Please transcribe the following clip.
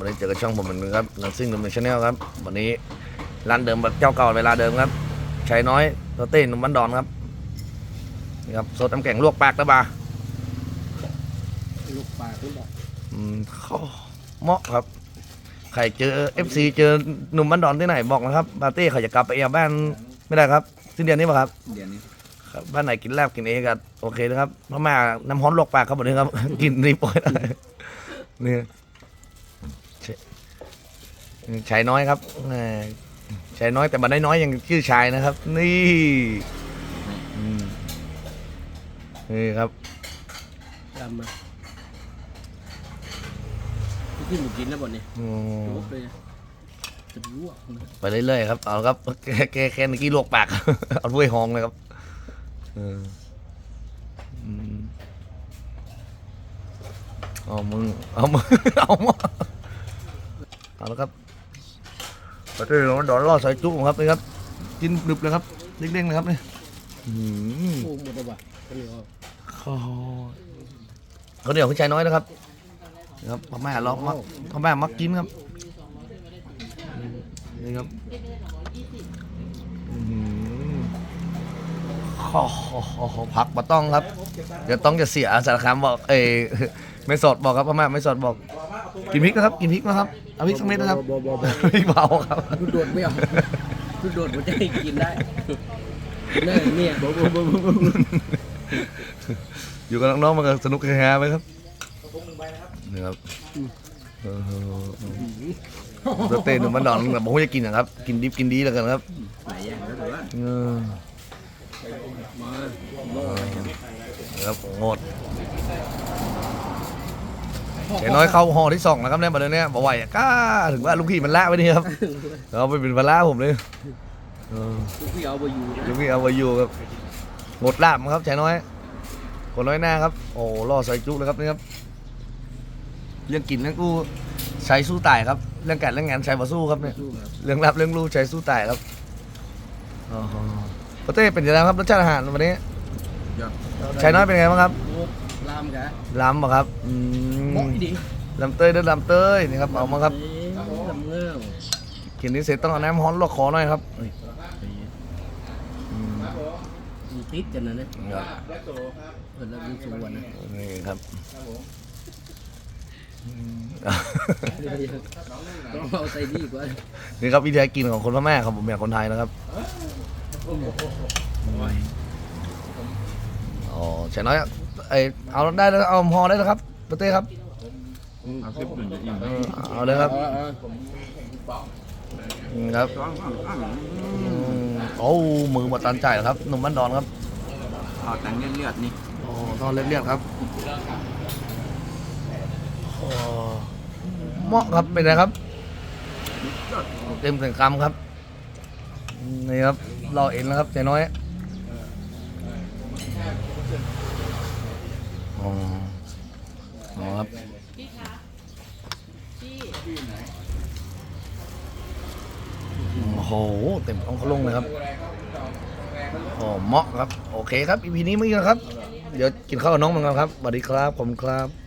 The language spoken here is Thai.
วันนี้เจอกับช่องผมเหมือนกันครับหนังซิ่งดำเนินชาแนลครับ วันนี้ร้านเดิมแบบเจ้าเก่าเวลาเดิมครับชัยน้อยโรเต้หนุ่มบ้านดอนครับนี่ครับสดน้ำแข็งลวกปากแล้วบาลูกปลาขึ้นบอกอืมข้อเหมาะครับ ใครเจอ FC เจอหนุ่มบ้านดอนที่ไหนบอกนะครับบาเต้เขาจะกลับไปเองบ้านไม่ได้ครับสิ้นเดือนนี้ป่ะครับ เดี๋ยวนี้ครับบ้านไหนกินลาบกินเองกันโอเคนะครับพม่าน้ำฮ้อนลวกปากครับผมนี้ครับ กินรีบปล่อยได้นี่ใช่ชายน้อยครับแหมชายน้อยแต่บันไดน้อยยังชื่อชายนะครับ นี่อืมนี่ครับดำมาขึ้นหมูกินแล้วบ่เนี่ยอืมลุกเลยจะลวกนะไปเรื่อยๆครับ เอาครับแค่แค่แค่เมื่อกี้ลวกปาก เอาด้วยหองเลยครับเอออืมเอามึง เอามึง เอามึงเอา แล้วครับประเทศเราดอนล่อใส่จุ๊ครับนี่ครับ กินดึบเลยครับเด้งๆเลยครับนี่อืมโอ้หมดแล้วบ่ะก็เลยเอาข้าวเขาวเหนียวคุณชายน้อยนะครับนะครับพ่อแม่เรามักพ่อแม่มักกินครับนี่ครับ อื้อหือข้าวผักมาต้องครับ เดี๋ยวต้องจะเสียสารคามบอกเอไม่สดบอกครับพ่อแม่ไม่สดบอก กินพริกนะครับ กินพริกนะครับเอาพริกสักเม็ดนะครับพริกเผาครับลูกโดดไม่เอาลูกโดดมันจะให้กินได้เนี่ยเนี่ยบ่บ่บ่บ่บ่อยู่กับน้องๆมันก็สนุกแฮๆไปครับนี่ครับเออเต้นหนุ่มบ้านดอนแบบผมจะกินนะครับ กินดิบกินดีแล้วกันครับหลายอย่างแล้วแต่ว่าบ่ ครับงดเห็นน้อยเข้าห่อที่สองนะครับเนี่ยบัดนี้บอกไหวอะกล้าถึงว่าลูกพี่มันละไว้นี่ครับเราไปเป็นพละผมเลยเออลูกพี่เอาไปอยู่นะลูกพี่เอาไว้อยู่ครับงดลาบครับชายน้อยคนน้อยหน้าครับ โอ้ล่อใส่จุกเลยครับนี่ครับเรื่องกินเรื่องกู้ใช้สู้ตายครับ เรื่องการเรื่องงานใช้มาสู้ครับเนี่ยสู้ครับเรื่องรับเรื่องรู้ใช้สู้ตายครับอ๋อประเต้เป็นยังไงครับรสชาติอาหารวันนี้ ชายน้อยเป็นไงบ้างครับโอ้ลามกะล้ำป่ะครับอืโอ้มยดิลำเต้ยเด้อลำเต้ยนี่ครับเอามาครับลำเงี้ยวกินนี้เสร็จต้องเอาน้ำฮ้อนลวกคอหน่อยครับเอ้ยอืมมีติดกันนะเนี่ยครับเปิดแล้วมีสูงกว่านะนี่ครับอืมต้องเอาใส่ดีกว่านี่ครับวิธีกินของคนพม่าครับผมแบบคนไทยนะครับอ๋ อใช่น้อยไอเอาได้แล้วเอาพอได้แล้วครับประเต้ครับเอาคลิปหนึ่งจะอิ่มเออเอาเลยครับเอาเอาอืมครับอืมโอ้มือหมดตันใจเหรอครับหนุ่มบ้านดอนครับเอาแต่งเลือดๆนี่โอ้ทอดเรียบๆครับโอ้เหมาะครับเป็นไงครับ เต็มถึงคำครับนี่ครับรอเอ็นแล้วครับใจน้อยอ๋ออ๋อครับ โอ้โหเต็มท้องเขาลงเลยครับโอ้เหมาะครับ โอเคครับอีพีนี้ไม่เยอะครับ เดี๋ยวกินข้าวกับน้องเหมือนกันครับสวัสดีครับผมครับ